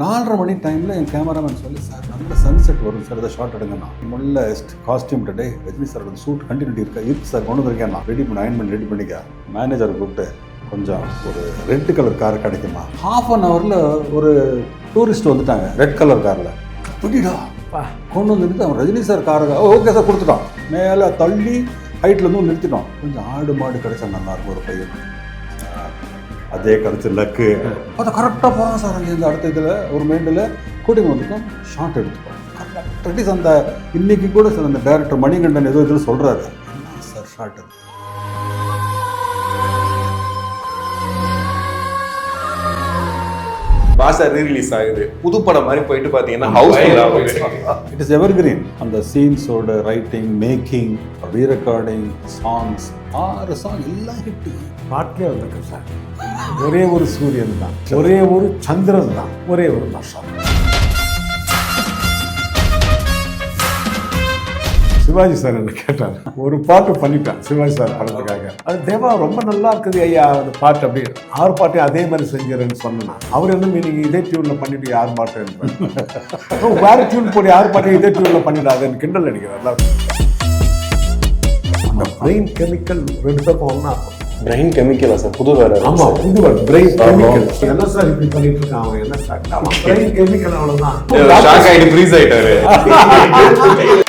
நாலரை மணி டைமில் என் கேமராமேன் சொல்லி சார் நல்ல சன்செட் வரும் சார். இதை ஷார்ட் எடுங்கண்ணா. முல்ல காஸ்டியூம் டே ரஜினி சார் சூட் கண்டினியூட்டி இருக்கா? இருக்கு சார் கொண்டு வந்திருக்கேன் ரெடி பண்ணி அயன் பண்ணி ரெடி பண்ணிக்க. மேனேஜரை கூப்பிட்டு கொஞ்சம் ஒரு ரெட் கலர் கார் கிடைக்குமா? ஹாஃப் அன் ஹவரில் ஒரு டூரிஸ்ட் வந்துட்டாங்க ரெட் கலர் காரில் புடிடா கொண்டு வந்துட்டு அவன் ரஜினி சார் காரை ஓகே சார் கொடுத்துட்டோம். மேலே தள்ளி ஹைட்ல இருந்து நிறுத்திட்டோம். கொஞ்சம் ஆடு மாடு கிடைச்சா நல்லா இருக்கும் ஒரு பையன். அதே கருத்து லக்கு. அதை கரெக்டாக போகிறான் சார் அங்கே இந்த அடுத்த இதில் ஒரு மைண்டில் கூட்டிங் வந்துட்டோம். ஷார்ட் எடுத்துட்டோம். கரெக்டாக அந்த இன்னைக்கு கூட சார் அந்த டேரக்டர் மணிகண்டன் ஏதோ இதில் சொல்கிறாரு என்ன சார் ஷார்ட் பாசா ரீரிலீஸ் ஆகுது. புது படம் மாதிரி போயிட்டு பாத்தீங்கன்னா how's it is evergreen அந்த சீன்ஸோட writing making re recording songs ஆறு சாங் எல்லாம் ஹிட்டு பாட்டிலே வந்திருக்கு சார். ஒரே ஒரு சூரியன் தான். ஒரே ஒரு சந்திரன் தான். ஒரே ஒரு நஷம் சிவாஜி சார் என்ன கேட்டார்? ஒரு பாட்டு பண்ணிட்டான் சிவாஜி சார் படத்துக்காக. அது தேவா ரொம்ப நல்லா இருக்குது ஐயா அந்த பாட்டு அப்படி. ஆறு பாட்டையும் அதே மாதிரி செஞ்சிருன்னு சொன்னா அவர் என்ன மீனிங் இதே டியூன்ல பண்ணிட்டு யார் பாட்டு வேற டியூன் போடி யார் பாட்டையும் இதே டியூன்ல பண்ணிடாதுன்னு கிண்டல் அடிக்கிறார் அந்த பிரெயின் கெமிக்கல் ரெண்டு இருக்கும். பிரெயின் கெமிக்கலா சார் புது வேற ஆமா புது பிரெயின் கெமிக்கல் என்ன சார் இப்படி பண்ணிட்டு இருக்கான்? அவன் என்ன சார் பிரெயின் கெமிக்கல் அவ்வளவுதான். ஃப்ரீஸ் ஆயிட்டாரு.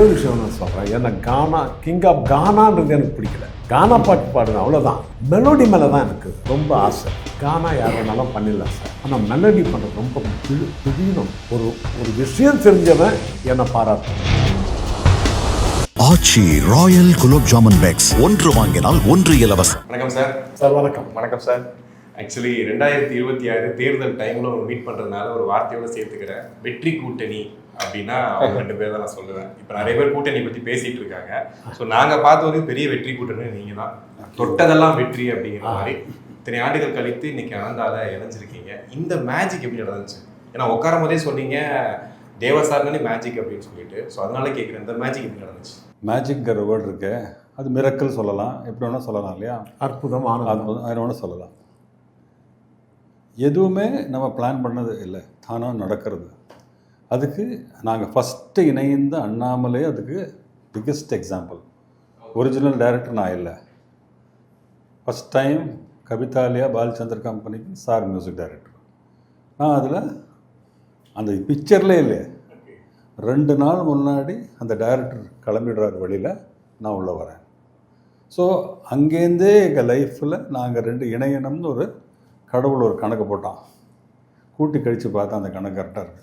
ஒரே ஒரு விஷயம் நான் சொல்றேன். ஏன்னா கானா கிங் ஆஃப் கானான்றது எனக்கு பிடிக்கல. கானா பாட்டு பாடுறேன் அவ்வளவுதான். மெலோடி மேல தான் எனக்கு ரொம்ப ஆசை. கானா யார் வேணாலும் பண்ணிடலாம் சார். ஆனால் மெலடி பண்ணுறது ரொம்ப பிடி- பிடிக்கணும் ஒரு ஒரு விஷயம் தெரிஞ்சவன் என்னை பாராட்டணும் ஆச்சி ராயல் குலோப் ஜாமுன் பேக்ஸ் ஒன்று வாங்கினால் ஒன்று இலவசம். வணக்கம் சார். சார் வணக்கம். வணக்கம் சார். ஆக்சுவலி ரெண்டாயிரத்தி இருபத்தி ஆறு தேர்தல் டைம்ல ஒரு மீட் பண்றதுனால ஒரு வார்த்தையோட சேர்த்துக்கிறேன். வெற்றி கூட்டணி அப்படின்னா அவங்க ரெண்டு பேர் தான் நான் சொல்லுவேன். இப்போ நிறைய பேர் கூட்டணி பத்தி பேசிட்டு இருக்காங்க. ஸோ நாங்க பார்த்த வரைக்கும் பெரிய வெற்றி கூட்டணி நீங்க தான். தொட்டதெல்லாம் வெற்றி அப்படிங்கிற மாதிரி. இத்தனை ஆண்டுகள் கழித்து இன்னைக்கு அனந்தால இணைஞ்சிருக்கீங்க. இந்த மேஜிக் எப்படி நடந்துச்சு? ஏன்னா உட்காரும் போதே சொன்னீங்க தேவசாரணி மேஜிக் அப்படின்னு சொல்லிட்டு. ஸோ அதனால கேட்குறேன் இந்த மேஜிக் எப்படி நடந்துச்சு? மேஜிக்ங்கிற வேர்டு இருக்கு. அது மிரக்கல் சொல்லலாம். எப்படி வேணால் சொல்லலாம் இல்லையா? அற்புதம் அது அது வேணால் சொல்லலாம். எதுவுமே நம்ம பிளான் பண்ணது இல்லை. தானாக நடக்கிறது. அதுக்கு நாங்கள் ஃபஸ்ட்டு இணைந்த அண்ணாமலே அதுக்கு பிக்கஸ்ட் எக்ஸாம்பிள் ஒரிஜினல் டைரக்டர் நான் இல்லை. ஃபஸ்ட் டைம் கவிதாலயா பாலச்சந்தர் கம்பெனிக்கு சார் மியூசிக் டைரக்டர் நான் அதில் அந்த பிக்சர்லே இல்லை. ரெண்டு நாள் முன்னாடி அந்த டைரக்டர் கிளம்பிடுறார் வழியில் நான் உள்ளே வரேன். ஸோ அங்கேருந்தே எங்கள் லைஃப்பில் நாங்கள் ரெண்டு இணையணும்னு ஒரு கடவுள் ஒரு கணக்கு போட்டான். கூட்டி கழித்து பார்த்தா அந்த கணக்கு கரெக்டாக இருக்கு.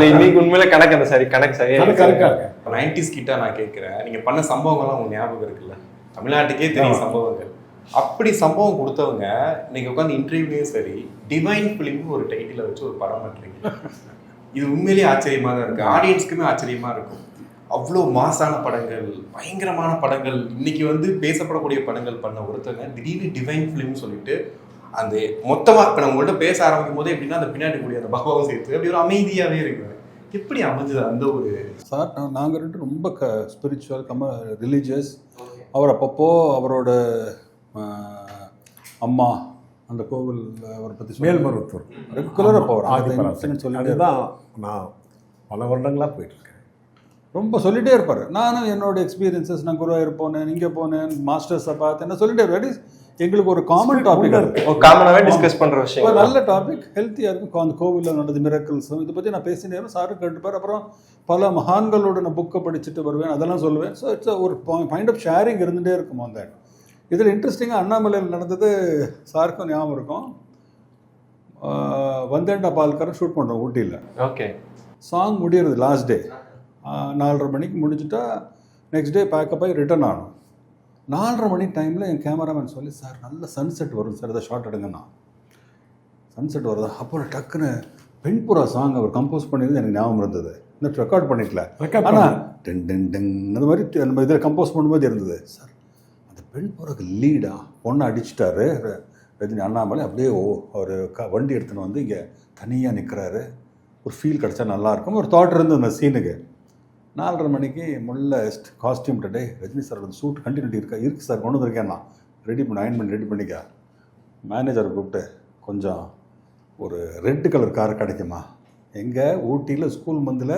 இன்னைக்கு உண்மையில கணக்கு அந்த சரி கணக்கு சரியா இருக்காங்க நைன்டிஸ் கிட்ட நான் கேட்குறேன் நீங்க பண்ண சம்பவங்கள்லாம் உங்களுக்கு ஞாபகம் இருக்குல்ல? தமிழ்நாட்டுக்கே தெரியும் சம்பவங்கள். அப்படி சம்பவம் கொடுத்தவங்க இன்னைக்கு உட்காந்து இன்டர்வியூலையும் சரி டிவைன் ஃபிலிம் ஒரு டைட்டில வச்சு ஒரு படம் பண்றீங்க. இது உண்மையிலேயே ஆச்சரியமா தான் இருக்கு. ஆடியன்ஸ்க்குமே ஆச்சரியமா இருக்கும். அவ்வளோ மாசான படங்கள் பயங்கரமான படங்கள். இன்னைக்கு வந்து பேசப்படக்கூடிய படங்கள் பண்ண ஒருத்தங்க திடீர்னு டிவைன் ஃபிலிம் சொல்லிட்டு அந்த மொத்தமா இப்போ நம்ம உங்கள்கிட்ட பேச ஆரம்பிக்கும் போது எப்படின்னா அந்த பின்னாடி கூடிய அந்த பாபாவும் சேர்த்து அப்படி ஒரு அமைதியாவே இருக்கு எப்படி அமைஞ்சது அந்த ஒரு சார் நாங்கள் ரெண்டு ரொம்ப க ஸ்பிரிச்சுவல் கம ரிலீஜியஸ் அவர் அப்பப்போ அவரோட அம்மா அந்த கோவில் அவரை பற்றி மேல்மருவத்தூர். ரெகுலராக போகிறேன். சொல்லிட்டு அதுதான் நான் பல வருடங்களாக போயிட்டு இருக்கேன் ரொம்ப சொல்லிட்டே இருப்பார். நானும் என்னோட எக்ஸ்பீரியன்சஸ் நான் குருவாயூர் போனேன் இங்கே போனேன் மாஸ்டர்ஸை பார்த்தேன் என்ன சொல்லிட்டே இருப்பாரு. எங்களுக்கு ஒரு காமன் டாபிக் இருக்கு காமனாவே டிஸ்கஸ் பண்ற ஒரு விஷயம். நல்ல டாபிக் ஹெல்த்தியாக இருக்கும். அந்த கோவிலில் நடந்த மிரக்கல்ஸும் இதை பற்றி நான் பேசினே சாரும் கேட்டுப்பார். அப்புறம் பல மகான்களோட நான் புக்கை படிச்சுட்டு வருவேன். அதெல்லாம் சொல்லுவேன். ஸோ இட்ஸ் ஒரு பாயிண்ட் ஆஃப் ஷேரிங் இருந்துகிட்டே இருக்கும் அந்த இதில் இன்ட்ரெஸ்டிங்காக அண்ணாமலையில் நடந்தது சாருக்கும் ஞாபகம் இருக்கும். வந்தேன்டா பால்கரை ஷூட் பண்ணுறோம் ஊட்டியில். ஓகே சாங் முடியறது லாஸ்ட் டே நாலரை மணிக்கு முடிஞ்சுட்டா நெக்ஸ்ட் டே பேக்கப் ஆகி ரிட்டர்ன் ஆகணும். நாலரை மணி டைமில் என் கேமராமேன் சொல்லி சார் நல்ல சன்செட் வரும் சார். இதை ஷார்ட் எடுங்கண்ணா சன்செட் வருதா அப்புறம் டக்குன்னு பெண்புறா சாங் அவர் கம்போஸ் பண்ணியிருந்து எனக்கு ஞாபகம் இருந்தது. இந்த ரெக்கார்ட் பண்ணிக்கல. ஆனால் டென் டென் டென் அந்த மாதிரி நம்ம இதில் கம்போஸ் பண்ணும்போது இருந்தது. சார் அந்த பெண்புறாக்கு லீடா பொண்ணை அடிச்சிட்டாரு. ரஜினி அண்ணாமலை அப்படியே ஓ அவர் க வண்டி எடுத்துன்னு வந்து இங்கே தனியாக நிற்கிறாரு ஒரு ஃபீல் கிடச்சா நல்லாயிருக்கும் ஒரு தாட் இருந்து அந்த சீனுக்கு நாலரை மணிக்கு முல்ல காஸ்டியூம் டே ரஜினி சாரோட சூட் கண்டினியூட்டி இருக்கா? இருக்கு சார் கொண்டு வந்திருக்கேன் நான் ரெடி பண்ணி அயன் பண்ணி ரெடி பண்ணிக்க. மேனேஜரை கூப்பிட்டு கொஞ்சம் ஒரு ரெட் கலர் கார் கிடைக்குமா? எங்கே ஊட்டியில் ஸ்கூல் மந்தில்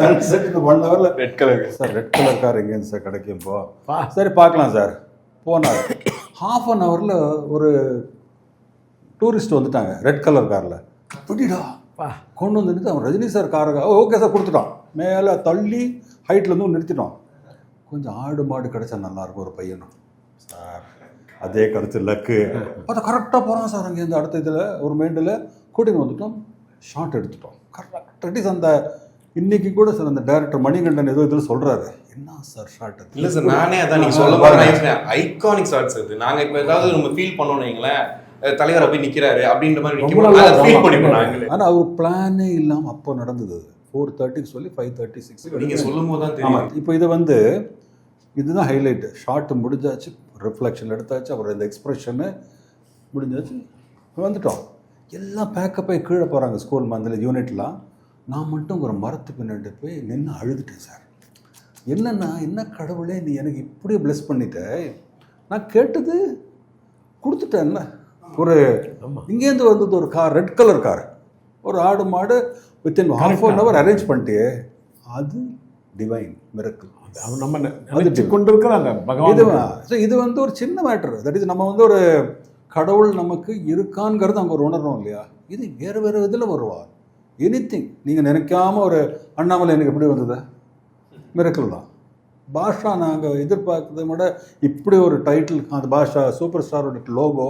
சன்செட்டுக்கு ஒன் ஹவரில் red colour sir red colour car எங்கேருந்து சார் கிடைக்கும் இப்போ பா. சரி பார்க்கலாம் சார் போனார். ஹாஃப் அன் ஹவரில் ஒரு டூரிஸ்ட் வந்துட்டாங்க ரெட் கலர் காரில் பா. கொண்டு வந்து நிறுத்தி அவன் ரஜினி சார் காரை ஓகே சார் கொடுத்துட்டான் மேலே தள்ளி ஹைட்டில் இருந்து நிறுத்திட்டோம். கொஞ்சம் ஆடு மாடு கிடைச்சா நல்லாயிருக்கும் ஒரு பையனும் சார் அதே கருத்து லக்கு. அதை கரெக்டாக போகிறான் சார் அங்கேருந்து அடுத்த இதில். ஒரு மைண்டில் கூட்டின்னு வந்துட்டோம். ஷார்ட் எடுத்துட்டோம். கரெக்டாக அந்த இன்னைக்கு கூட சார் அந்த டைரக்டர் மணிகண்டன் ஏதோ இதில் சொல்கிறாரு என்ன சார் ஷார்ட் இல்ல சார் நானே அதான் நீங்க சொல்ல போது ஐகானிக் ஷார்ட்ஸ் அது நாங்க இப்ப ஏதாவது நம்ம ஃபீல் பண்ணோம் வைங்களேன் தலைவர் போய் நிக்கிறாரு அப்படின்ற மாதிரி நாங்களே. ஆனால் அவர் பிளானே இல்லாமல் அப்போ நடந்தது ஃபோர் தேர்ட்டிக்கு சொல்லி ஃபைவ் தேர்ட்டி சிக்ஸ் நீங்க சொல்லும் போது தான் ஆமாம் தெரியும். இப்போ இது வந்து இதுதான் ஹைலைட்டு ஷார்ட் முடிஞ்சாச்சு ரிஃப்ளெக்ஷன் எடுத்தாச்சு அப்புறம் இந்த எக்ஸ்பிரஷனு முடிஞ்சாச்சு வந்துட்டோம். எல்லாம் பேக்கப் ஆகி கீழே போகிறாங்க ஸ்கூல் மந்தில் யூனிட்லாம் நான் மட்டும் ஒரு மரத்து பின்னாடி போய் நின்று அழுதுட்டேன் சார் என்னன்னா என்ன கடவுளே நீ எனக்கு இப்படி ப்ளெஸ் பண்ணிட்ட. நான் கேட்டது கொடுத்துட்டேன்ல. ஒரு இங்கேருந்து வந்தது ஒரு கார் ரெட் கலர் கார் ஒரு ஆடு மாடு within half an hour arrange பண்ணிட்டியே அது டிவைன் மிரக்கல் நம்ம நினைச்சு கொண்டிருக்கிற அந்த இது பகவான் so இது வந்து ஒரு சின்ன மேட்டர் தட் இஸ் நம்ம வந்து ஒரு கடவுள் நமக்கு இருக்கான்ங்கிறது அங்கே ஒரு உணர்றோம் இல்லையா? இது வேறு வேறு இதில் வருவா. எனி திங் நீங்கள் நினைக்காம ஒரு அண்ணாமலை எனக்கு எப்படி வந்தது? மிரக்கல் தான். பாஷா நாங்கள் எதிர்பார்க்கறதை விட இப்படி ஒரு டைட்டில் அந்த பாஷா சூப்பர் ஸ்டாரோட லோகோ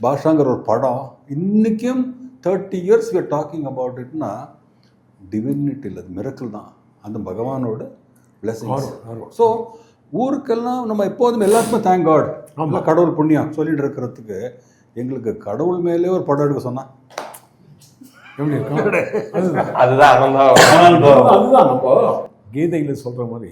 பாஷாங்கிற ஒரு படம் இன்றைக்கும் thirty years are talking about இட்னா divinity இல்லை அது மிரக்கல் தான் அந்த பகவானோட பிளஸிங்ஸ் ஸோ ஊருக்கெல்லாம் நம்ம எப்போதும் எல்லாத்துக்குமே தேங்க் காட் ஆமாம் கடவுள் புண்ணியம் சொல்லிட்டு இருக்கிறதுக்கு எங்களுக்கு கடவுள் மேலே ஒரு படம் எடுக்க சொன்னா எப்படி இருக்கும்? அதுதான் அதுதான் நம்ம கீதையில சொல்ற மாதிரி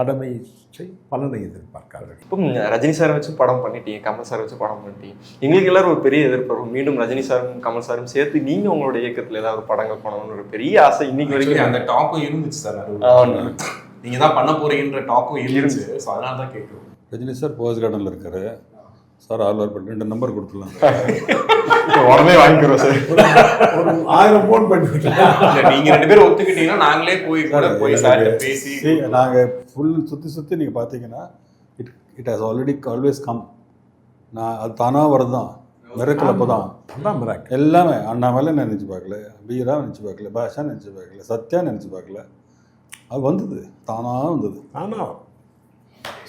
கடமை செய் பலனை எதிர்பார்க்கார்கள் இப்போ ரஜினி சார் வச்சு படம் பண்ணிட்டீங்க கமல் சார் வச்சு படம் பண்ணிட்டீங்க. எங்களுக்கு எல்லாரும் ஒரு பெரிய எதிர்பார்ப்பு மீண்டும் ரஜினி சாரும் கமல் சாரும் சேர்த்து நீங்க உங்களோட இயக்கத்துல ஏதாவது ஒரு படங்கள் பண்ணணும்னு ஒரு பெரிய ஆசை இன்னைக்கு வரைக்கும். அந்த டாக்கும் இருந்துச்சு சார். நீங்க தான் பண்ண போறீங்கன்ற டாக்கும் இருந்துச்சு. ஸோ அதனால தான் கேட்குறோம் ரஜினி சார் போஸ் கார்டனில் இருக்காரு. சார் ஆழ்வார் பண்ணி ரெண்டு நம்பர் கொடுத்துடலாம். உடனே வாங்கிக்கிறோம் சார். ஒரு ஆயிரம் போன் பண்ணி இல்ல நீங்க ரெண்டு பேரும் ஒத்துக்கிட்டீங்கன்னா நாங்களே போய் கூட போய் சார் பேசி நாங்கள் ஃபுல் சுற்றி சுற்றி நீங்கள் பார்த்தீங்கன்னா it it has already always come நான் அது தானாக வருது தான் மிரக்கல் அப்போ தான் மிராக்கள் எல்லாமே அண்ணாமலை நினச்சி பார்க்கல வீரா நினச்சி பார்க்கல பாஷா நினச்சி பார்க்கல சத்யா நினச்சி பார்க்கல. அது வந்தது தானாக வந்தது. ஆனா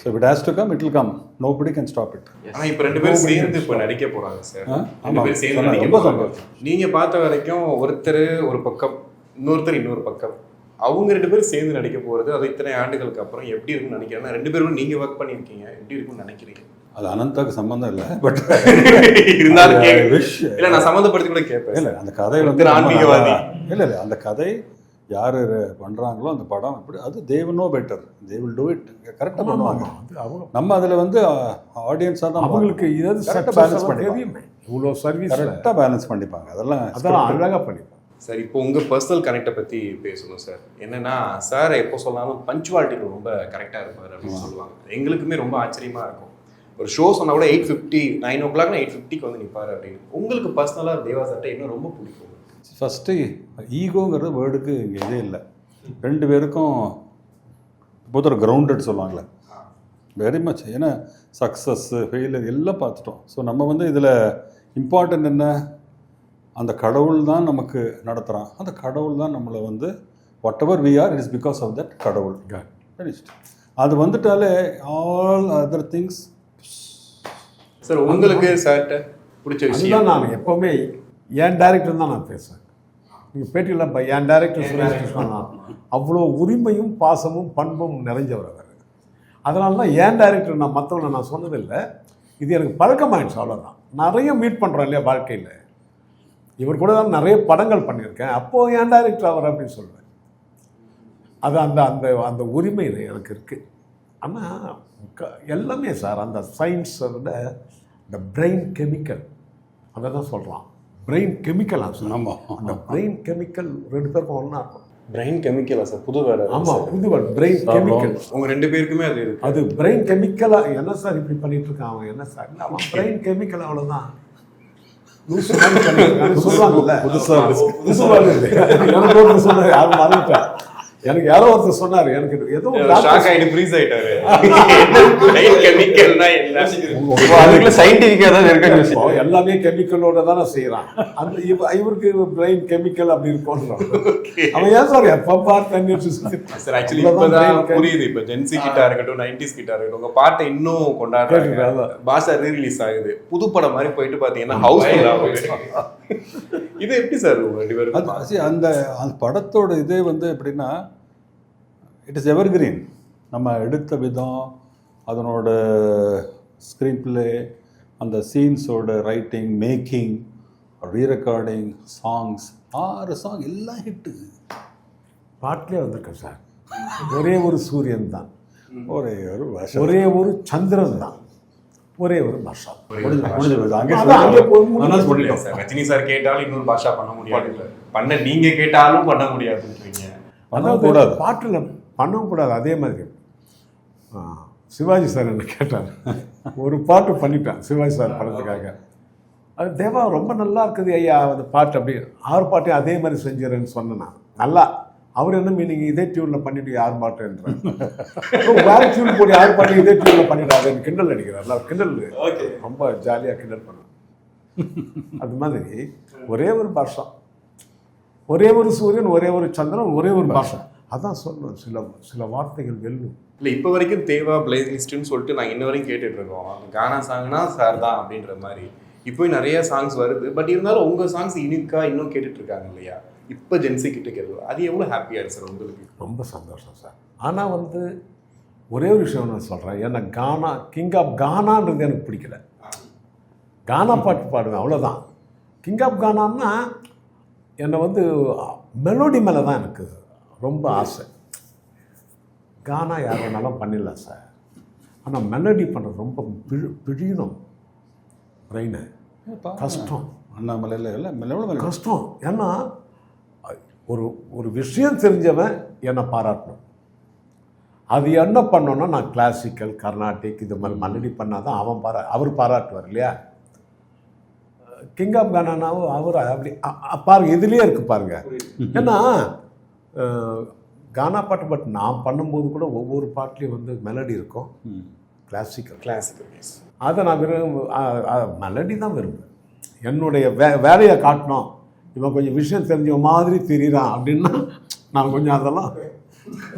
so it has to come it will come nobody can stop it ஆனா இப்ப ரெண்டு பேரும் சேர்ந்து இப்ப நடிக்க போறாங்க சார்? ரெண்டு. பேரும் சேர்ந்து ரொம்ப சந்தோஷம். நீங்க பார்த்த வரைக்கும் ஒருத்தர் ஒரு பக்கம் இன்னொருத்தர் இன்னொரு பக்கம். அவங்க ரெண்டு பேரும் சேர்ந்து நடிக்க போறது அது இத்தனை ஆண்டுகளுக்கு அப்புறம் எப்படி இருக்கும்னு நினைக்கிறேன் ரெண்டு பேரும் நீங்க ஒர்க் பண்ணிருக்கீங்க எப்படி இருக்கும்னு நினைக்கிறீங்க? அது அனந்தாக்கு சம்மந்தம் இல்லை. பட் இருந்தாலும் இல்ல நான் சம்மந்தப்படுத்தி கூட கேட்பேன் இல்லை அந்த கதை வந்து ஆன்மீகவாதி. இல்லை இல்லை அந்த கதை யார் பண்ணுறாங்களோ அந்த படம் அப்படி அது they will know better they will do it. கரெக்டாக பண்ணுவாங்க. நம்ம அதில் வந்து ஆடியன்ஸாக தான் அவங்களுக்கு இதாவது balance பண்ணிப்பாங்க. தெரியுமே இவ்வளோ சர்வீஸ் கரெக்டாக பேலன்ஸ் பண்ணிப்பாங்க. அதெல்லாம் அதெல்லாம் அழகா பண்ணிப்பாங்க. சார் இப்போ உங்க பர்சனல் கனெக்டை பத்தி பேசணும் சார். என்னன்னா சார் எப்போ சொன்னாலும் பஞ்சுவாலிட்டியில் ரொம்ப கரெக்டா இருப்பார் அப்படின்னு சொல்லுவாங்க. எங்களுக்குமே ரொம்ப ஆச்சரியமா இருக்கும். ஒரு ஷோ சொன்னா கூட eight fifty nine o'clock eight ஃபிஃப்டிக்கு வந்து நிப்பாரு அப்படின்னு. உங்களுக்கு பர்சனலாக தேவா சார்ட்ட இன்னும் ரொம்ப பிடிக்கும். ஃபஸ்ட்டு ஈகோங்கிற வேர்டுக்கு இங்கே இதே இல்லை. ரெண்டு பேருக்கும் பொறுத்த ஒரு கிரவுண்டட் சொல்லுவாங்களே. வெரி மச் ஏன்னா சக்ஸஸ்ஸு ஃபெயிலியர் எல்லாம் பார்த்துட்டோம். ஸோ நம்ம வந்து இதில் இம்பார்ட்டன்ட் என்ன? அந்த கடவுள் தான் நமக்கு நடத்துகிறான். அந்த கடவுள் தான் நம்மளை வந்து whatever we are it is because of that கடவுள். அது வந்துட்டாலே ஆல் அதர் திங்ஸ் சார் உங்களுக்கு சார்ட்ட பிடிச்ச விஷயம். நான் எப்பவுமே என் டைரக்டர் தான் நான் பேசுவேன்? நீங்கள் பேட்டியில் இப்போ என் டைரக்டர் சுரேஷ் கிருஷ்ணன் அவ்வளோ உரிமையும் பாசமும் பண்பும் நிறைஞ்சவர் அவர். அதனால தான் என் டைரக்டர் நான் மற்றவங்களை நான் சொன்னதில்லை. இது எனக்கு பழக்கமாயிடுச்சு அவ்வளோதான் நிறைய மீட் பண்ணுறோம் இல்லையா வாழ்க்கையில். இவர் கூட தான் நிறைய படங்கள் பண்ணியிருக்கேன். அப்போது என் டைரக்டர் அவர் அப்படின்னு சொல்லுவேன் அது அந்த அந்த அந்த உரிமை எனக்கு இருக்குது ஆனால் க- எல்லாமே சார் அந்த சயின்ஸை விட இந்த பிரெயின் கெமிக்கல் அதை தான் சொல்கிறான் பிரெயின் கெமிக்கல் சார்? ஆமாம் அந்த பிரெயின் கெமிக்கல் ரெண்டு பேருக்கும் ஒன்றா இருக்கும். பிரெயின் கெமிக்கலா சார்? புது வேற ஆமா புது பிரெயின் கெமிக்கல் உங்க ரெண்டு பேருக்குமே அது இருக்கு. அது பிரெயின் கெமிக்கலா என்ன சார் இப்படி பண்ணிட்டு இருக்கான் அவன் என்ன சார்? அவன் பிரெயின் கெமிக்கல் அவ்வளவுதான். லூசு மாதிரி பண்ணிட்டு இருக்கான்னு சொல்லுவாங்கல்ல. புதுசா புதுசா வருது. எனக்கு ஒருத்தர் சொன்னாரு யாரும் மறந்துட்டேன் எனக்கு யாரோ ஒருத்தர் சொன்னாரு எனக்கு ஏதோ ஒரு ஷாக் ஆயிட்டு ஃப்ரீஸ் ஆயிட்டாரு. கெமிக்கல்னா என்ன? அதுக்குள்ள சயின்டிஃபிக்கா இப்போ யோசிச்சு எல்லாமே கெமிக்கலோட தானே செய்யறான் அந்த இவ இவருக்கு பிரெயின் கெமிக்கல் அப்படி இருக்கும்ன்றான் அவன் ஏன் சார் எப்ப பார் தண்ணி சார் ஆக்சுவலி இப்பதான். புரியுது. இப்ப ஜென்சி கிட்ட இருக்கட்டும் நைன்டிஸ் கிட்ட இருக்கட்டும் உங்க பாட்டை இன்னும் கொண்டாடுறாங்க. பாஷா ரீ ரிலீஸ் ஆகுது. புது படம் மாதிரி போயிட்டு பாத்தீங்கன்னா ஹவுஸ் இது எப்படி சார் அது அந்த அந்த படத்தோட இதே வந்து எப்படின்னா இட் இஸ் எவர்கிரீன் நம்ம எடுத்த விதம் அதனோட ஸ்க்ரீன் பிளே அந்த சீன்ஸோட ரைட்டிங் மேக்கிங் ரீரெக்கார்டிங் சாங்ஸ் ஆறு சாங் எல்லாம் ஹிட்டு பாட்டிலே வந்திருக்கேன் சார். ஒரே ஒரு சூரியன் தான். ஒரே ஒரு ஒரே ஒரு சந்திரன் தான். ஒரே ஒரு பாஷா. ரஜினி சார் கேட்டாலும் இன்னொரு பாஷா பண்ண முடியாது. பண்ண நீங்க கேட்டாலும் பண்ண முடியாதுன்றீங்க. பண்ணவும் கூடாது. பாட்டில் பண்ணவும் கூடாது அதே மாதிரி. சிவாஜி சார் என்ன கேட்டார்? ஒரு பாட்டு பண்ணிட்டேன் சிவாஜி சார் படத்துக்காக. அது தேவா ரொம்ப நல்லா இருக்குது ஐயா அந்த பாட்டு அப்படி. ஆறு பாட்டையும் அதே மாதிரி செஞ்சிடறேன்னு சொன்னேன் நல்லா. அவர் என்ன மீனிங் இதே டியூனில் பண்ணிட்டு யார் பாட்டுன்ற வேற டியூன் போட்டு யார் பாட்டு இதே டியூனில் பண்ணிடாதுன்னு கிண்டல் அடிக்கிறார். கிண்டல். ரொம்ப ஜாலியாக கிண்டல் பண்ணுவேன் அது மாதிரி ஒரே ஒரு பாஷா. ஒரே ஒரு சூரியன் ஒரே ஒரு சந்திரன் ஒரே ஒரு பாஷா. அதான் சொல்லணும் சில சில வார்த்தைகள் வெல்லும். இல்ல இப்ப வரைக்கும் தேவா பிளேலிஸ்ட்னு சொல்லிட்டு நாங்க இன்ன வரைக்கும் கேட்டுட்டு இருக்கோம். கானா சாங்னா சார் தான் அப்படின்ற மாதிரி. இப்போ நிறைய சாங்ஸ் வருது. பட் இருந்தாலும் உங்க சாங்ஸ் யூனிக்கா இன்னும் கேட்டுட்டு இருக்காங்க இல்லையா? இப்ப ஜென்சி கிட்ட கேட்குது அது எவ்வளவு ஹாப்பியா இருக்கு சார் உங்களுக்கு? ரொம்ப சந்தோஷம் சார் ஆனால் வந்து ஒரே ஒரு விஷயம் நான் சொல்கிறேன் ஏன்னா கானா கிங் ஆஃப் கானான்றது எனக்கு பிடிக்கல. கானா பாட்டு பாடுவேன் அவ்வளோதான் கிங் ஆஃப் கானான்னா என்னை வந்து மெலோடி மேலே தான் எனக்கு ரொம்ப ஆசை. கானா யார் வேணாலும் பண்ணிடலாம் சார் ஆனால் மெலடி பண்ணுறது ரொம்ப பிழு பிழியணும். பிரெயினை கஷ்டம். அண்ணாமலையில் இல்லை எவ்வளோ மேலே கஷ்டம். ஏன்னா ஒரு ஒரு விஷயம் தெரிஞ்சவன் என்னை பாராட்டணும். அது என்ன பண்ணோன்னா நான் கிளாசிக்கல் கர்நாடிக் இது மாதிரி மல்லடி பண்ணாதான் அவன் பாரா அவர் பாராட்டுவார் இல்லையா? கிங் ஆஃப் கானானாவும் அவர் அப்படி பாருங்க இதுலேயே இருக்கு பாருங்க. ஏன்னா கானா பாட்டு பட் நான் பண்ணும்போது கூட ஒவ்வொரு பாட்டுலேயும் வந்து மெலடி இருக்கும். கிளாசிக்கல் கிளாசிக்கல் அதை நான் விரும்ப மெலடி தான் விரும்புவேன். என்னுடைய வே வேலையை காட்டணும். இவன் கொஞ்சம் விஷயம் தெரிஞ்ச மாதிரி தெரியுறான் அப்படின்னா நான் கொஞ்சம் அதெல்லாம்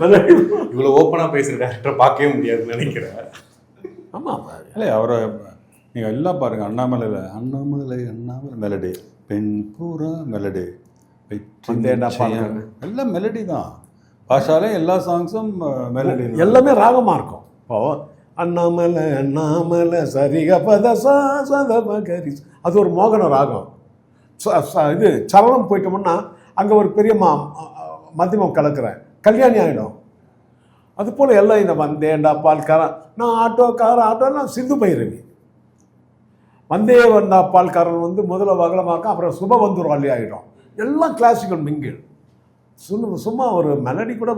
மெலடி இவ்வளவு ஓப்பனா பேசுற டேரக்டர் பார்க்கவே முடியாதுன்னு நினைக்கிறேன். ஆமாம் இல்லை அவரை நீங்கள் எல்லாம் பாருங்கள் அண்ணாமலையில் அண்ணாமலை அண்ணாமலை மெலடி பெண் பூரா மெலடி. எல்லாம் மெலடி தான். பாஷாலே எல்லா சாங்ஸும் மெலடி எல்லாமே ராகமாக இருக்கும். இப்போ அண்ணாமலை அண்ணாமலை சரிக பத சா சத அது ஒரு மோகன ராகம். இது சரணம் போயிட்டோம்னா அங்கே ஒரு பெரிய மா மத்தியமம் கலக்கிறேன் கல்யாணி ஆகிடும் அது போல் எல்லாம் இந்த வந்தேன்டா பால்காரன். நான் ஆட்டோக்காரன் ஆட்டோலாம் சிந்து பைரவி. வந்தே வந்தா பால்காரன் வந்து முதல்ல வகலமாக்க அப்புறம் சுப வந்துரும் ஆகிடும் எல்லாம் கிளாசிக்கல் மிங்கிள் சும்மா சும்மா ஒரு மெலடி கூட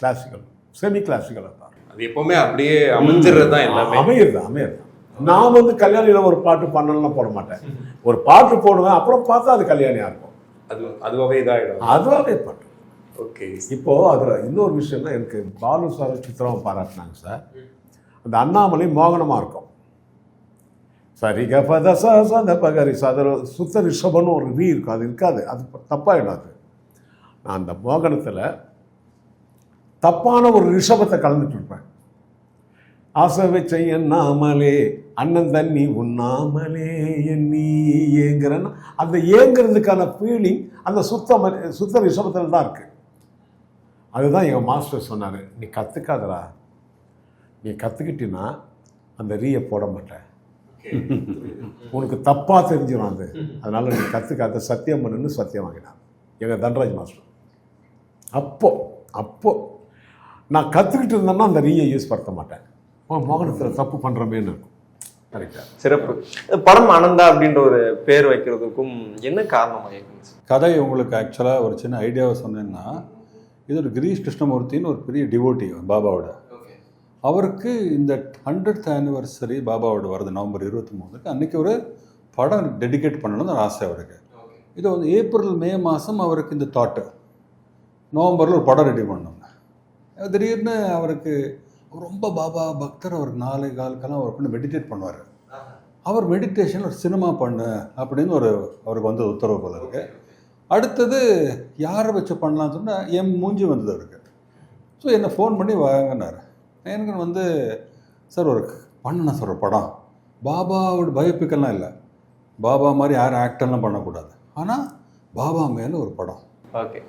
கிளாசிக்கல் செமி கிளாசிக்கல் தான். அது எப்பவுமே அப்படியே அமைஞ்சிடுறது தான் எல்லாமே. அமையுது அமையுது. நான் வந்து கல்யாணியில் ஒரு பாட்டு பண்ணலாம் போட மாட்டேன். ஒரு பாட்டு போடுவேன் அப்புறம் பார்த்தா அது கல்யாணியாக இருக்கும். அது அதுவாகவே இதாகிடும் அதுவாகவே பாட்டு. ஓகே. இப்போது அதில் இன்னொரு விஷயம்னா எனக்கு பாலு சார் சித்திரம் பாராட்டினாங்க சார். அந்த அண்ணாமலை மோகனமாக இருக்கும். சரிக பத ச சத பகரி சதர சுத்த ரிஷபன்னு ஒரு ரீ இருக்கும். அது இருக்காது. அது தப்பாயிடும் அது. நான் அந்த மோகனத்தில் தப்பான ஒரு ரிஷபத்தை கலந்துட்டு இருப்பேன். ஆசை வச்ச நாமலே அண்ணன் தண்ணி உண்ணாமலே எண்ணி ஏங்குறன்னா அந்த ஏங்குறதுக்கான ஃபீலிங் அந்த சுத்த சுத்த ரிஷபத்தில் தான் இருக்குது அதுதான் எங்கள் மாஸ்டர் சொன்னார் நீ கற்றுக்காதடா நீ கற்றுக்கிட்டினா அந்த ரீயை போட மாட்டேன். உனக்கு தப்பாக தெரிஞ்சிடும் அது. அதனால் நீ கற்றுக்காத சத்தியம் பண்ணுன்னு சத்தியம் வாங்கினான். எங்கள் தன்ராஜ் மாஸ்டர். அப்போ அப்போ நான் கற்றுக்கிட்டு இருந்தேன்னா அந்த ரீயை யூஸ் படுத்த மாட்டேன். ஓ மோகனத்தில் தப்பு பண்ணுறமேன்னு இருக்கும். கரெக்டாக சிறப்பு. படம் அனந்தா அப்படின்ற ஒரு பேர் வைக்கிறதுக்கும் என்ன காரணமாக சார் கதை உங்களுக்கு ஆக்சுவலாக ஒரு சின்ன ஐடியாவை சொன்னேன்னா இது ஒரு கிரீஷ் கிருஷ்ணமூர்த்தின்னு ஒரு பெரிய டிவோட்டி பாபாவோட. அவருக்கு இந்த ஹண்ட்ரட் ஆனிவர்சரி பாபாவோட வருது நவம்பர் இருபத்தி மூணுக்கு. அன்றைக்கி ஒரு படம் டெடிகேட் பண்ணணும்னு ஒரு ஆசை அவருக்கு. இது வந்து ஏப்ரல் மே மாதம் அவருக்கு இந்த தாட்டு நவம்பரில் ஒரு படம் ரெடி பண்ணோங்க திடீர்னு அவருக்கு அவர் ரொம்ப பாபா பக்தர் அவருக்கு நாளை காலுக்கெல்லாம் அவர் பண்ணி மெடிடேட் பண்ணுவார். அவர் மெடிடேஷன் ஒரு சினிமா பண்ணு அப்படின்னு ஒரு அவருக்கு வந்து உத்தரவு போல இருக்கு. அடுத்தது யாரை வச்சு பண்ணலாம்னு சொன்னால் என் மூஞ்சி வந்தது அவருக்கு. ஸோ என்னை ஃபோன் பண்ணி வாங்கினார். எனக்கு வந்து சார் ஒரு பண்ணணும் சார் ஒரு படம். பாபாவோட பயோபிக்கெல்லாம் இல்லை. பாபா மாதிரி யாரும் ஆக்டர்லாம் பண்ணக்கூடாது. ஆனால் பாபா மேலே ஒரு படம். ஓகே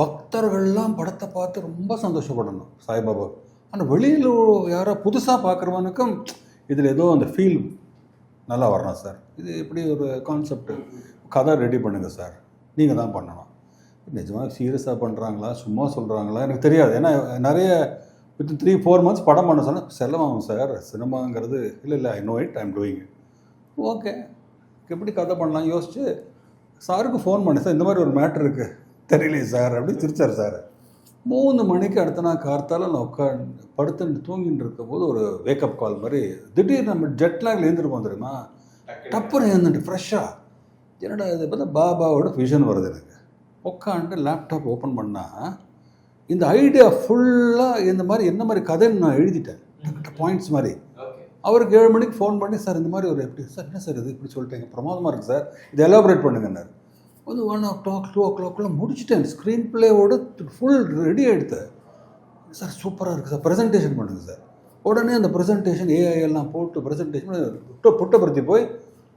பக்தர்கள்லாம் படத்தை பார்த்து ரொம்ப சந்தோஷப்படணும். சாய்பாபா ஆனால் வெளியில் யாரோ புதுசாக பார்க்குறவனுக்கும் இதில் ஏதோ அந்த ஃபீல் நல்லா வரணும் சார் இது இப்படி ஒரு கான்செப்ட் கதை ரெடி பண்ணுங்கள் சார் நீங்கள் தான் பண்ணணும். நிஜமாக சீரியஸாக பண்ணுறாங்களா சும்மா சொல்கிறாங்களா எனக்கு தெரியாது. ஏன்னா நிறைய வித்தின் த்ரீ ஃபோர் மந்த்ஸ் படம் பண்ண சொன்னால் செலவாகும் சார் சினிமாங்கிறது இல்லை இல்லை I know it I'm doing okay எப்படி கதை பண்ணலாம்? யோசிச்சு சாருக்கு ஃபோன் பண்ணேன் சார் இந்த மாதிரி ஒரு மேட்ரு இருக்குது தெரியலையே சார் அப்படி சிரிச்சார் சார் மூணு மணிக்கு அடுத்த நாள் கார்த்தால நான் உட்காந்து படுத்துட்டு தூங்கிட்டு இருக்கும்போது ஒரு வேக்கப் கால் மாதிரி திடீர்னு நம்ம ஜெட்லாகில் எழுந்திருப்போம் தெரியுமா? டப்புன்னு எழுந்துட்டு ஃப்ரெஷ்ஷாக என்னடா இது? பார்த்தா பாபாவோட விஷன் வருது எனக்கு. உட்காந்து லேப்டாப் ஓப்பன் பண்ணால் இந்த ஐடியா ஃபுல்லாக இந்த மாதிரி என்ன மாதிரி கதைன்னு நான் எழுதிட்டேன். பாயிண்ட்ஸ் மாதிரி. அவருக்கு ஏழு மணிக்கு ஃபோன் பண்ணி சார் இந்த மாதிரி ஒரு எப்படி சார் என்ன சார் இது? இப்படி சொல்லிட்டீங்க. பிரமாதமாக இருக்குது சார். இதை எலாபரேட் பண்ணுங்கன்னாரு வந்து ஒன் ஓ கிளாக் டூ ஓ கிளாக்லாம் முடிச்சிட்டேன் ஸ்க்ரீன் பிளேவோட ஃபுல் ரெடி எடுத்தேன் சார் சூப்பராக இருக்குது சார் ப்ரெசன்டேஷன் பண்ணுங்க சார் உடனே அந்த ப்ரெசன்டேஷன் ஏஐ எல்லாம் போட்டு ப்ரெசன்டேஷன் புட்ட புட்டப்படுத்தி போய்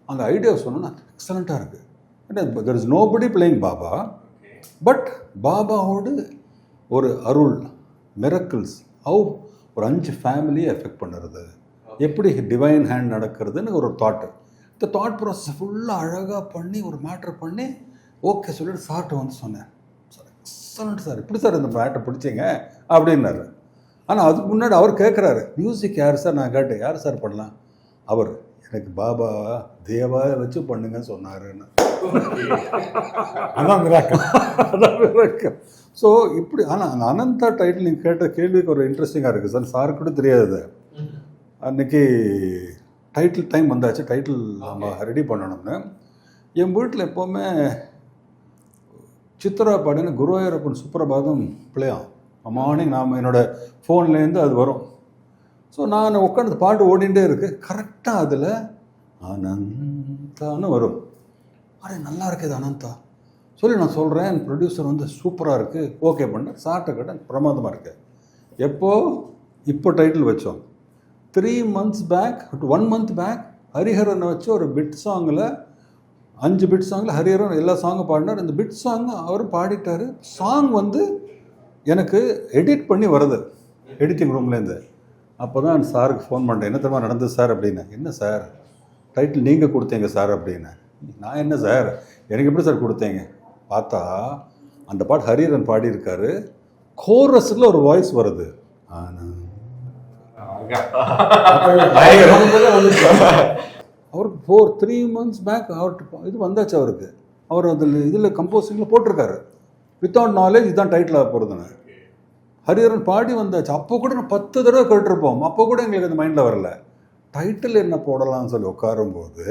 அந்த ஐடியா சொன்னோன்னா எக்ஸலண்ட்டாக இருக்குது there is nobody playing Baba but பாபாவோடு ஒரு அருள் மிரக்கிள்ஸ் ஹவு ஒரு அஞ்சு ஃபேமிலியை எஃபெக்ட் பண்ணுறது. எப்படி டிவைன் ஹேண்ட் நடக்கிறதுன்னு ஒரு தாட்டு இந்த தாட் ப்ராசஸ் ஃபுல்லாக அழகாக பண்ணி ஒரு மேட்ரு பண்ணி ஓகே சொல்லிட்டு சார்ட்ட வந்து சொன்னேன். சார் எக்ஸலண்ட் சார் இப்படி சார் இந்த மேட்டை பிடிச்சிங்க? அப்படின்னாரு. ஆனால் அதுக்கு முன்னாடி அவர் கேட்குறாரு மியூசிக் யார் சார்? நான் கேட்டேன். யார் சார் பண்ணலாம்? அவர் எனக்கு பாபா தேவா வச்சு பண்ணுங்கன்னு சொன்னாருன்னு. அதான் மிராக்கள் அதான் ஸோ இப்படி ஆனால் அந்த அனந்தா டைட்டில் நீங்கள் கேட்ட கேள்விக்கு ஒரு இன்ட்ரெஸ்டிங்காக இருக்குது சார். சார் கூட தெரியாது அன்னைக்கு டைட்டில் டைம் வந்தாச்சு. டைட்டில் நம்ம ரெடி பண்ணணும்னு. என் வீட்டில் எப்போவுமே சித்ரா பாடின குருவாயூரப்பன் சுப்பிரபாதம் பிள்ளையாம் மார்னிங் நாம் என்னோட ஃபோன்லேருந்து அது வரும். ஸோ நான் உட்காந்து பாட்டு ஓடிண்டே இருக்கு. கரெக்டாக அதில் அனந்தான்னு வரும். அரே நல்லா இருக்குது அனந்தா. சொல்லி நான் சொல்கிறேன் என் ப்ரொடியூசர் வந்து சூப்பராக இருக்குது ஓகே பண்ண. சாட்டை கிட்ட பிரமாதமாக இருக்கு. எப்போ? இப்போ டைட்டில் வச்சோம். Three months back one month back ஹரிஹரனை வச்சு ஒரு பிட் சாங்கில் அஞ்சு பிட் சாங்கில் ஹரிஹரன் எல்லா சாங்கும் பாடினார். இந்த பிட் சாங் அவரும் பாடிட்டார். சாங் வந்து எனக்கு எடிட் பண்ணி வருது எடிட்டிங் ரூம்லேருந்து அப்போ தான் சாருக்கு ஃபோன் பண்ணிட்டேன் என்ன தெரியுமா நடந்தது சார் அப்படின்னு. என்ன சார்? டைட்டில் நீங்கள் கொடுத்தீங்க சார் அப்படின்னு. நான் என்ன சார்? எனக்கு எப்படி சார் கொடுத்தீங்க? பார்த்தா அந்த பாட்டு ஹரிஹரன் பாடியிருக்காரு. கோரஸில் ஒரு வாய்ஸ் வருது. ஆனந்த் அவருக்கு ஃபோர் த்ரீ மந்த்ஸ் பேக் அவர்கிட்ட இது வந்தாச்சு அவருக்கு. அவர் அதில் இதில் கம்போசிங்கில் போட்டிருக்காரு. வித்தவுட் நாலேஜ் இதுதான் டைட்டில் போகிறதுன்னு ஹரிஹரன் பாடி வந்தாச்சு. அப்போ கூட நான் பத்து தடவை கேட்டிருப்போம். அப்போ கூட எங்களுக்கு அந்த மைண்டில் வரல. டைட்டில் என்ன போடலாம்னு சொல்லி உட்காரும்போது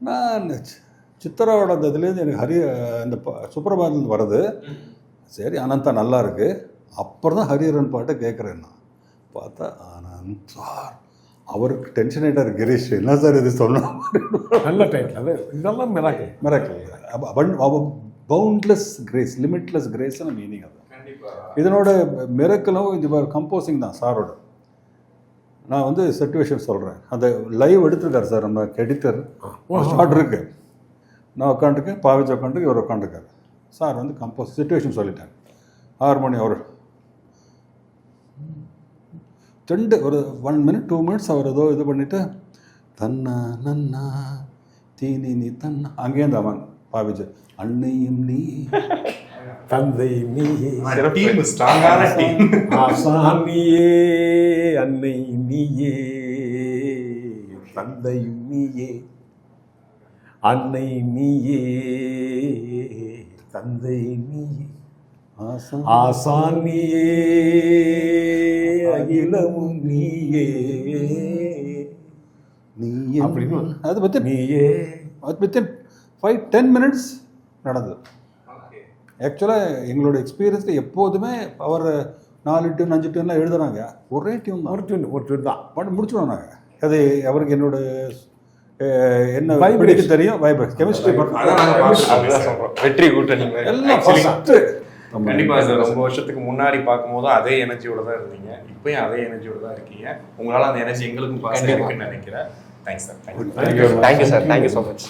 நான் சித்தராவோட அந்த இதுலேருந்து எனக்கு ஹரி இந்த ப- வருது சரி அனந்தா நல்லா இருக்குது அப்புறம் தான் ஹரிஹரன் பாட்டை கேட்குறேன் நான். பார்த்தா அனந்தார் அவருக்கு டென்ஷன் ஆகிட்டார் கிரீஷ். என்ன சார் இது சொன்னோம் நல்ல டைட்டில் அது இதெல்லாம் miracle miracle boundless grace limitless grace meaning அது. இதனோட மிரக்கலும் இது கம்போசிங் தான் சாரோட. நான் வந்து சிச்சுவேஷன் சொல்கிறேன் அந்த லைவ் எடுத்திருக்காரு சார் நம்ம எடிட்டர் ஷார்ட் இருக்கு. நான் உட்காந்துருக்கேன் பாவிச்சு உட்காந்துருக்கு இவர் உட்காந்துருக்காரு சார் வந்து கம்போஸ் சுச்சுவேஷன் சொல்லிட்டாங்க ஹார்மோனி அவர் ரெண்டு ஒரு ஒன் மினிட் டூ மினிட்ஸ் அவர் ஏதோ இது பண்ணிவிட்டு தன்னா நன்னா தீனி நீ தன்னா. அங்கேருந்து அவன் பாவிச்சு அன்னையும் நீ தந்தை நீயே டீம் ஸ்ட்ராங்கான டீம் அன்னை நீயே தந்தையும் நீயே அன்னை நீயே தந்தை நீயே. ஆசான். நீயே அகிலமும் நீயே. நீ அப்படின்னு அது பற்றி நீயே. அது வித்தின் ஃபைவ் டென் மினிட்ஸ் நடந்தது. ஆக்சுவலாக எங்களோட எக்ஸ்பீரியன்ஸில் எப்போதுமே அவர் நாலு டியூன் அஞ்சு டியூன்லாம் எழுதுறாங்க ஒரே டியூன் ஒரு தான் டியூன் ஒரு டியூன் தான். பாட்டு முடிச்சிடுவோம் நாங்கள் அது அவருக்கு என்னோட என்ன. பிடிக்க தெரியும்? வைப்ரேட் கெமிஸ்ட்ரி வெற்றி கூட்டணி. எல்லாம் ஃபஸ்ட்டு கண்டிப்பா சார். ரொம்ப வருஷத்துக்கு முன்னாடி பார்க்கும்போது அதே எனர்ஜியோட தான் இருந்தீங்க. இப்பயும் அதே எனர்ஜியோட தான் இருக்கீங்க. உங்களால அந்த எனர்ஜி எங்களுக்கும் பாஸ். இருக்குன்னு நினைக்கிறேன். Thanks sir thank you. Thank you so much.